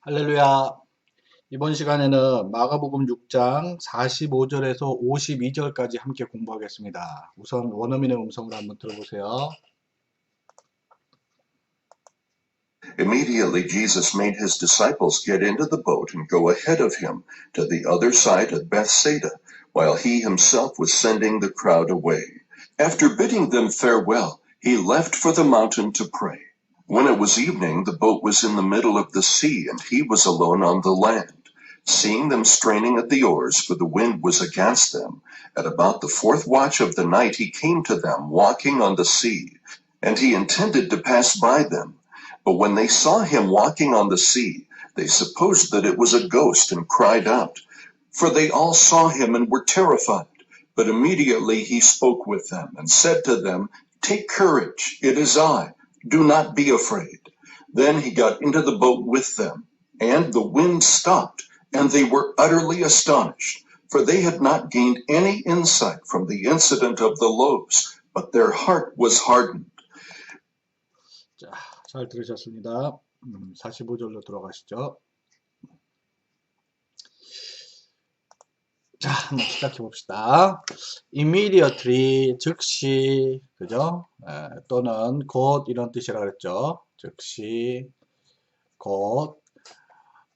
할렐루야. 이번 시간에는 마가복음 6장 45절에서 52절까지 함께 공부하겠습니다. 우선 원어민의 음성을 한번 들어보세요. Immediately Jesus made his disciples get into the boat and go ahead of him to the other side of Bethsaida, while he himself was sending the crowd away. After bidding them farewell, he left for the mountain to pray. When it was evening, the boat was in the middle of the sea, and he was alone on the land. Seeing them straining at the oars, for the wind was against them, at about the fourth watch of the night he came to them, walking on the sea. And he intended to pass by them. But when they saw him walking on the sea, they supposed that it was a ghost and cried out. For they all saw him and were terrified. But immediately he spoke with them and said to them, Take courage, it is I. Do not be afraid. Then he got into the boat with them, and the wind stopped, and they were utterly astonished, for they had not gained any insight from the incident of the loaves, but their heart was hardened. 자, 잘 들으셨습니다. 음, 45절로 들어가시죠. 자, 한번 시작해 봅시다. immediately, 즉시, 그죠? 에, 또는 곧 이런 뜻이라 그랬죠. 즉시, 곧.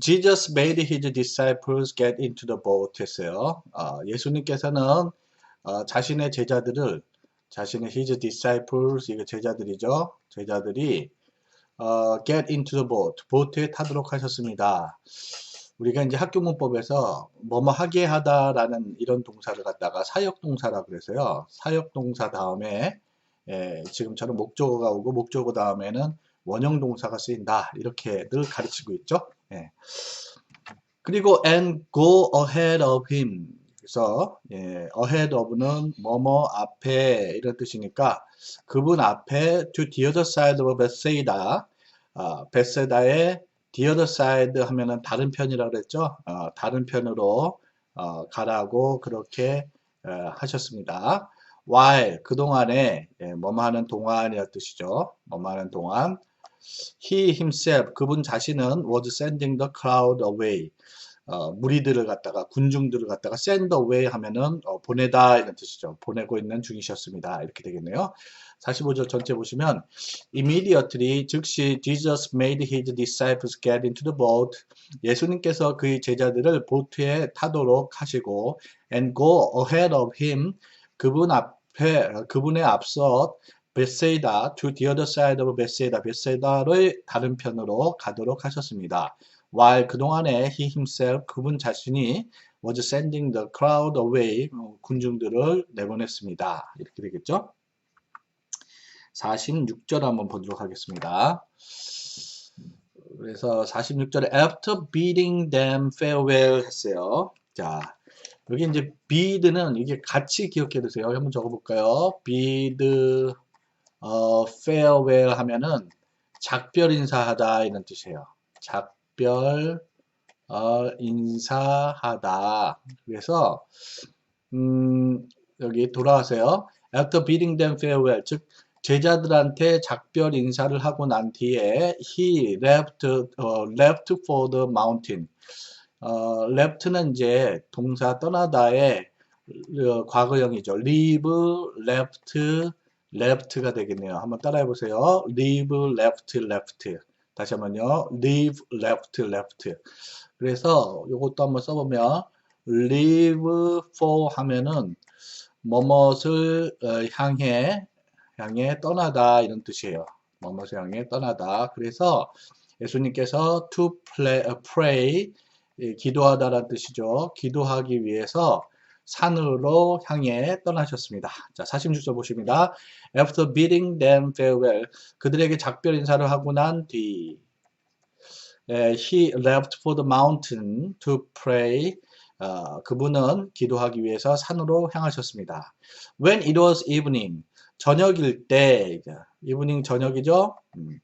Jesus made his disciples get into the boat 했어요. 어, 예수님께서는 어, 자신의 제자들을 자신의 his disciples 이거 제자들이죠. 제자들이 어, get into the boat 보트에 타도록 하셨습니다. 우리가 이제 학교 문법에서 뭐뭐 하게 하다라는 이런 동사를 갖다가 사역 동사라 그래서요. 사역 동사 다음에 예, 지금처럼 목적어가 오고 목적어 다음에는 원형 동사가 쓰인다 이렇게 늘 가르치고 있죠. 예. 그리고 and go ahead of him 그래서 예, ahead of는 뭐뭐 앞에 이런 뜻이니까 그분 앞에 to the other side of Bethsaida 아, 베세다의 the other side 하면은 다른 편이라고 그랬죠. 어, 다른 편으로 어, 가라고 그렇게 어, 하셨습니다. while 그동안에 예, 뭐뭐 하는 동안이라 뜻이죠. 뭐뭐 하는 동안 he himself 그분 자신은 was sending the crowd away 어, 무리들을 갖다가 군중들을 갖다가 send away 하면은 어, 보내다 이런 뜻이죠. 보내고 있는 중이셨습니다. 이렇게 되겠네요. 45절 전체 보시면 immediately 즉시 Jesus made his disciples get into the boat 예수님께서 그의 제자들을 보트에 타도록 하시고 and go ahead of him 그분 앞에 그분의 앞서 베세이다 to the other side of 베세이다 베세이다의 다른 편으로 가도록 하셨습니다. while 그동안에 he himself 그분 자신이 was sending the crowd away 어, 군중들을 내보냈습니다. 이렇게 되겠죠? 46절 한번 보도록 하겠습니다. 그래서 46절에 after bidding them farewell 했어요. 자, 여기 이제 bid는 이게 같이 기억해 두세요. 한번 적어 볼까요? bid 어, farewell 하면은 작별 인사하다 이런 뜻이에요. 작별 어, 인사하다. 그래서 음, 여기 돌아와세요. After bidding them farewell, 즉 제자들한테 작별 인사를 하고 난 뒤에 he left, 어, left for the mountain. 어, left는 이제 동사 떠나다의 어, 과거형이죠. leave, left, left가 되겠네요. 한번 따라해 보세요. leave, left, left. 다시 한번요. leave, left, left. 그래서 이것도 한번 써보면 leave for 하면은 뭐뭇을 어, 향해 향해 떠나다 이런 뜻이에요. 뭐뭇을 향해 떠나다. 그래서 예수님께서 to uh, pray 예, 기도하다라는 뜻이죠. 기도하기 위해서 산으로 향해 떠나셨습니다. 자, 46절 보십니다. After bidding them farewell, 그들에게 작별 인사를 하고 난 뒤, 에, he left for the mountain to pray. 어, 그분은 기도하기 위해서 산으로 향하셨습니다. When it was evening, 저녁일 때, evening 저녁이죠. 음.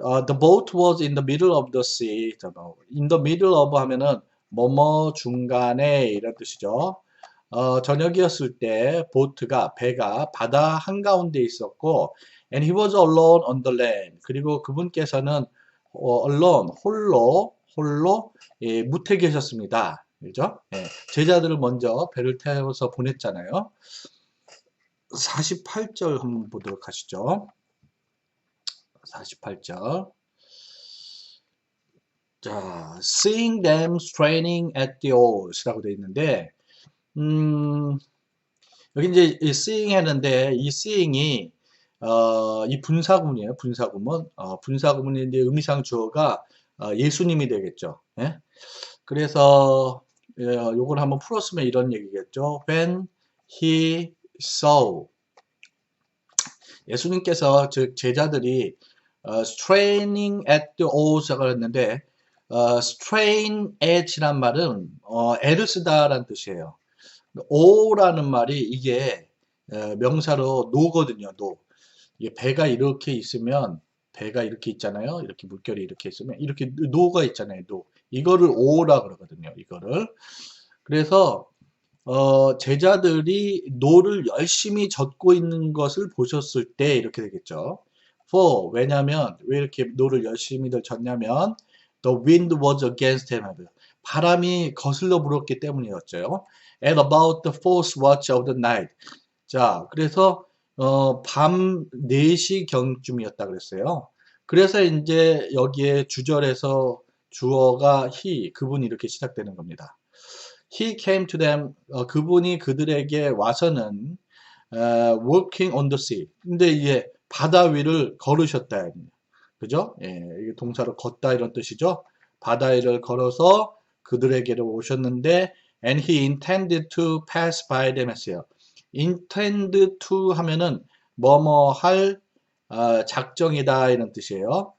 어, the boat was in the middle of the sea. in the middle of 하면은 뭐뭐 중간에 이런 뜻이죠. 어, 저녁이었을 때 보트가 배가 바다 한가운데 있었고 and he was alone on the land. 그리고 그분께서는 어, alone, 홀로, 홀로, 예, 무태 계셨습니다. 그죠? 예, 제자들을 먼저 배를 태워서 보냈잖아요. 48절 한번 보도록 하시죠. 48절. 자, seeing them straining at the oars라고 되어 있는데, 음, 여기 이제 이 seeing 했는데, 이 seeing이, 어, 이 분사구문이에요. 분사구문. 어, 분사구문인데 의미상 주어가 어, 예수님이 되겠죠. 예? 그래서, 예, 요걸 한번 풀었으면 이런 얘기겠죠. When he saw. 예수님께서, 즉, 제자들이, 어, straining at the oars라고 했는데, 어, strain at이란 말은 어, 애를 쓰다라는 뜻이에요. o라는 말이 이게 어, 명사로 노거든요. 노. 이게 배가 이렇게 있으면 배가 이렇게 있잖아요. 이렇게 물결이 이렇게 있으면 이렇게 노가 있잖아요. 노. 이거를 오라 그러거든요. 이거를. 그래서 어, 제자들이 노를 열심히 젓고 있는 것을 보셨을 때 이렇게 되겠죠. for 왜냐면 왜 이렇게 노를 열심히들 젓냐면 The wind was against him. 바람이 거슬러 불었기 때문이었죠. At about the fourth watch of the night. 자, 그래서 어, 밤 4시 경쯤이었다 그랬어요. 그래서 이제 여기에 주절에서 주어가 he, 그분이 이렇게 시작되는 겁니다. He came to them, 어, 그분이 그들에게 와서는 어, walking on the sea. 근데 이제 바다 위를 걸으셨다. 그죠? 예, 이게 동사로 걷다 이런 뜻이죠. 바다 위를 걸어서 그들에게로 오셨는데 and he intended to pass by them 했어요. intend to 하면은 뭐뭐 할 어, 작정이다 이런 뜻이에요.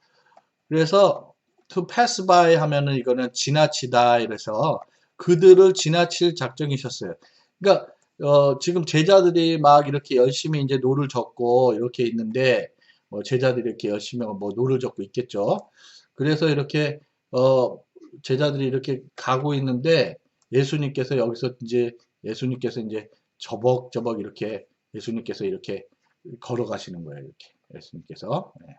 그래서 to pass by 하면은 이거는 지나치다 이래서 그들을 지나칠 작정이셨어요. 그러니까 어, 지금 제자들이 막 이렇게 열심히 이제 노를 젓고 이렇게 있는데 뭐 제자들이 이렇게 열심히 뭐 노를 젓고 있겠죠. 그래서 이렇게 어, 제자들이 이렇게 가고 있는데 예수님께서 여기서 이제 예수님께서 이제 저벅저벅 이렇게 예수님께서 이렇게 걸어가시는 거예요. 이렇게 예수님께서 네.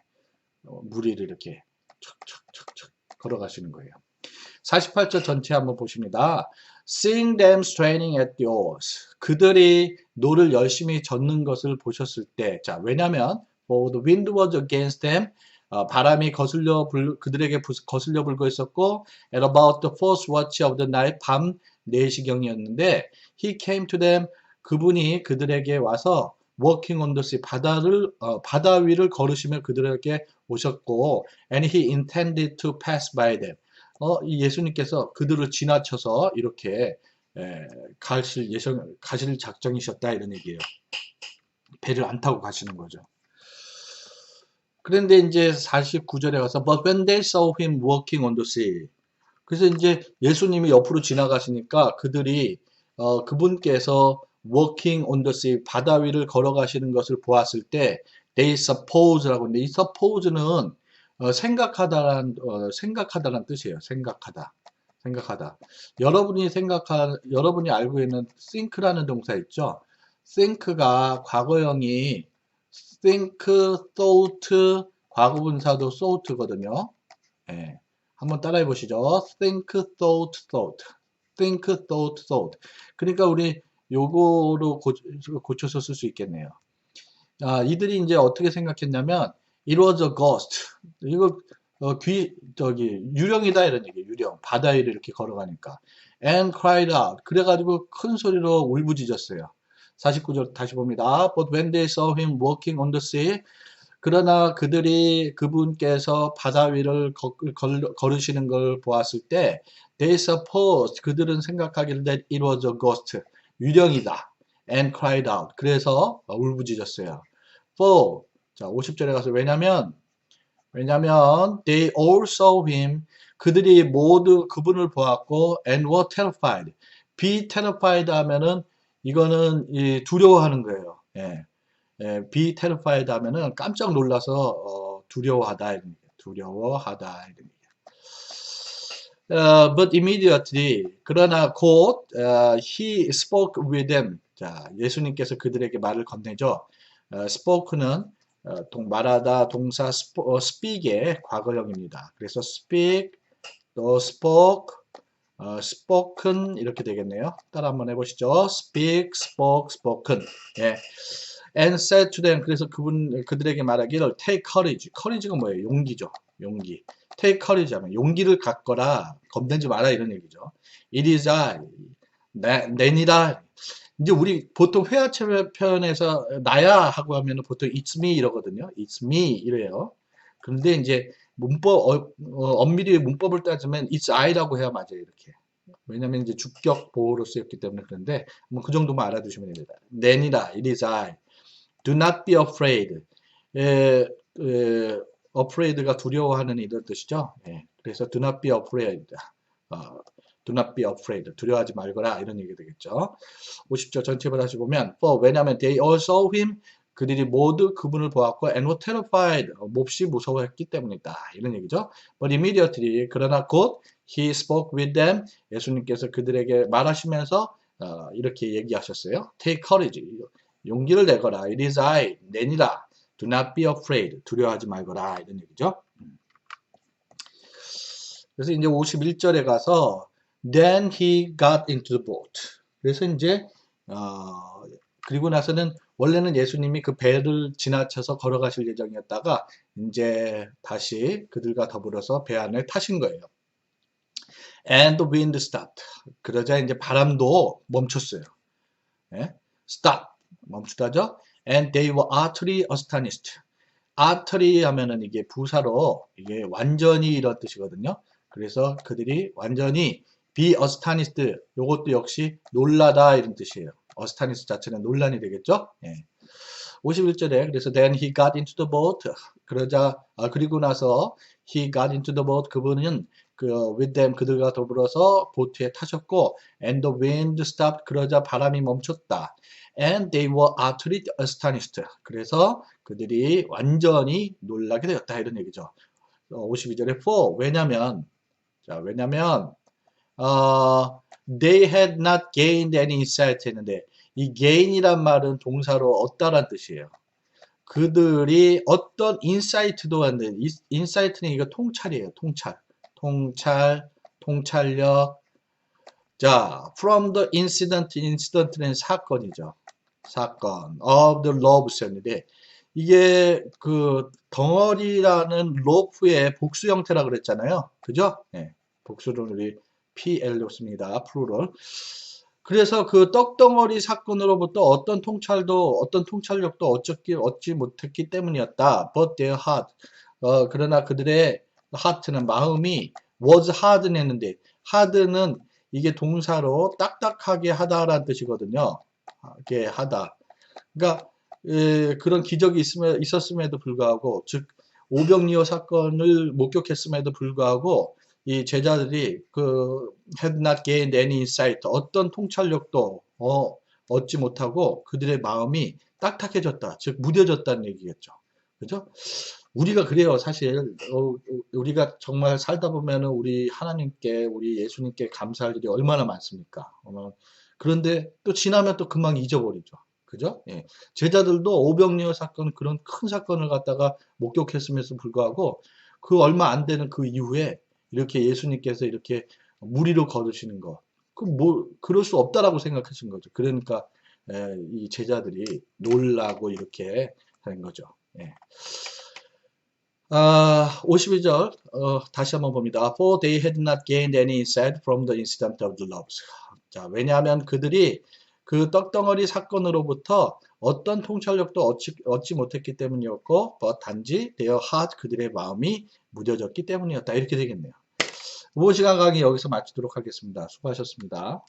어, 무리를 이렇게 척척척척 걸어가시는 거예요. 48절 전체 한번 보십니다. Seeing them straining at the oars. 그들이 노를 열심히 젓는 것을 보셨을 때, 자, 왜냐면, for the wind was against them. 어, 바람이 거슬려 불, 그들에게 부, 거슬려 불고 있었고, at about the fourth watch of the night, 밤 4시경이었는데, he came to them. 그분이 그들에게 와서 walking on the sea, 바다를, 어, 바다 위를 걸으시며 그들에게 오셨고, and he intended to pass by them. 어, 이 예수님께서 그들을 지나쳐서 이렇게 에, 가실 예정 가실 작정이셨다 이런 얘기예요. 배를 안 타고 가시는 거죠. 그런데 이제 49절에 가서 But when they saw him walking on the sea 그래서 이제 예수님이 옆으로 지나가시니까 그들이 어, 그분께서 walking on the sea 바다 위를 걸어가시는 것을 보았을 때 they suppose라고 하는데 이 suppose는 어, 생각하다란 어, 생각하다란 뜻이에요. 생각하다. 생각하다. 여러분이 생각하 여러분이 알고 있는 think라는 동사 있죠? think가 과거형이 think, thought, 과거분사도 thought거든요. 예. 한번 따라해 보시죠. think, thought, thought. think, thought, thought. 그러니까 우리 요거로 고, 고쳐서 쓸 수 있겠네요. 아, 이들이 이제 어떻게 생각했냐면 It was a ghost. 이거 어, 귀 저기 유령이다 이런 얘기. 유령 바다 위를 이렇게 걸어가니까. And cried out. 그래가지고 큰 소리로 울부짖었어요. 49절 다시 봅니다. But when they saw him walking on the sea, 그러나 그들이 그분께서 바다 위를 거, 걸, 걸으시는 걸 보았을 때, they supposed 그들은 생각하기를 that it was a ghost. 유령이다. And cried out. 그래서 울부짖었어요. For 자, 50절에 가서 왜냐면 왜냐면 they all saw him 그들이 모두 그분을 보았고 and were terrified. be terrified 하면은 이거는 이 두려워하는 거예요. 예. 예, be terrified 하면은 깜짝 놀라서 어, 두려워하다 두려워하다 uh, but immediately 그러나 곧 uh, he spoke with them. 자, 예수님께서 그들에게 말을 건네죠. uh, spoke는 어, 동, 말하다 동사 스포, 어, speak의 과거형입니다. 그래서 speak, 또 spoke, 어, spoken 이렇게 되겠네요. 따라 한번 해보시죠. speak, spoke, spoken. 예. and said to them 그래서 그분 그들에게 말하기를 take courage. courage가 뭐예요? 용기죠. 용기. take courage 하면 용기를 갖거라. 겁내지 마라 이런 얘기죠. it is I. 내, 내니라. 이제 우리 보통 회화체 표현에서 나야 하고 하면 보통 it's me 이러거든요. it's me 이래요. 그런데 이제 문법 어, 어, 엄밀히 문법을 따지면 it's I라고 해야 맞아요. 이렇게. 왜냐면 이제 주격 보호로 쓰였기 때문에 그런데 뭐그 정도만 알아두시면 됩니다. 내니라 it is I. Do not be afraid. 에, 에, afraid가 두려워하는 이런 뜻이죠. 예, 그래서 do not be afraid. 어, do not be afraid. 두려워하지 말거라 이런 얘기 되겠죠. 50절 전체를 다시 보면 for 왜냐하면 they all saw him 그들이 모두 그분을 보았고 and were terrified 어, 몹시 무서워했기 때문이다 이런 얘기죠. But immediately 그러나 곧 he spoke with them 예수님께서 그들에게 말하시면서 어, 이렇게 얘기하셨어요. Take courage 용기를 내거라. It is I 내니라. Do not be afraid 두려워하지 말거라 이런 얘기죠. 음. 그래서 이제 51절에 가서 Then he got into the boat. 그래서 이제 어, 그리고 나서는 원래는 예수님이 그 배를 지나쳐서 걸어가실 예정이었다가 이제 다시 그들과 더불어서 배 안에 타신 거예요. And the wind stopped. 그러자 이제 바람도 멈췄어요. 예? Stop. 멈추다죠. And they were utterly astonished. utterly 하면은 이게 부사로 이게 완전히 이런 뜻이거든요. 그래서 그들이 완전히 be astonished 요것도 역시 놀라다 이런 뜻이에요. astonished 자체는 논란이 되겠죠. 예. 51절에 그래서 then he got into the boat 그러자 아, 그리고 나서 he got into the boat 그분은 그 with them 그들과 더불어서 보트에 타셨고 and the wind stopped 그러자 바람이 멈췄다. and they were utterly astonished. 그래서 그들이 완전히 놀라게 되었다 이런 얘기죠. 52절에 for 왜냐면 자 왜냐면 어, they had not gained any insight 했는데 이 gain이란 말은 동사로 얻다란 뜻이에요. 그들이 어떤 인사이트도 안 돼. 인사이트는 이거 통찰이에요. 통찰. 통찰, 통찰력. 자, from the incident, incident는 사건이죠. 사건. of the loves였는데 이게 그 덩어리라는 로프의 복수 형태라 그랬잖아요. 그죠? 네. 복수를 우리 PL로 씁니다. 플루럴. 그래서 그 떡덩어리 사건으로부터 어떤 통찰도 어떤 통찰력도 얻지, 얻지 못했기 때문이었다. But their heart. 어, 그러나 그들의 heart는 마음이 was hard 했는데 hard는 이게 동사로 딱딱하게 하다라는 뜻이거든요. 이게 하다. 그러니까 에, 그런 기적이 있음에, 있었음에도 불구하고 즉 오병리어 사건을 목격했음에도 불구하고 이 제자들이 그 had not gained any insight 어떤 통찰력도 어, 얻지 못하고 그들의 마음이 딱딱해졌다 즉 무뎌졌다는 얘기겠죠. 그죠? 우리가 그래요 사실. 어, 우리가 정말 살다 보면은 우리 하나님께 우리 예수님께 감사할 일이 얼마나 많습니까? 어, 그런데 또 지나면 또 금방 잊어버리죠. 그죠? 예. 제자들도 오병리어 사건 그런 큰 사건을 갖다가 목격했음에도 불구하고 그 얼마 안 되는 그 이후에 이렇게 예수님께서 이렇게 무리로 걸으시는 거. 그뭐 그럴 수 없다라고 생각하신 거죠. 그러니까 에, 이 제자들이 놀라고 이렇게 하는 거죠. 예. 아, 52절 어, 다시 한번 봅니다. For they had not gained any insight from the incident of the loaves. 자, 왜냐하면 그들이 그 떡덩어리 사건으로부터 어떤 통찰력도 얻지, 얻지 못했기 때문이었고, but 단지 their heart 그들의 마음이 무뎌졌기 때문이었다. 이렇게 되겠네요. 5시간 강의 여기서 마치도록 하겠습니다. 수고하셨습니다.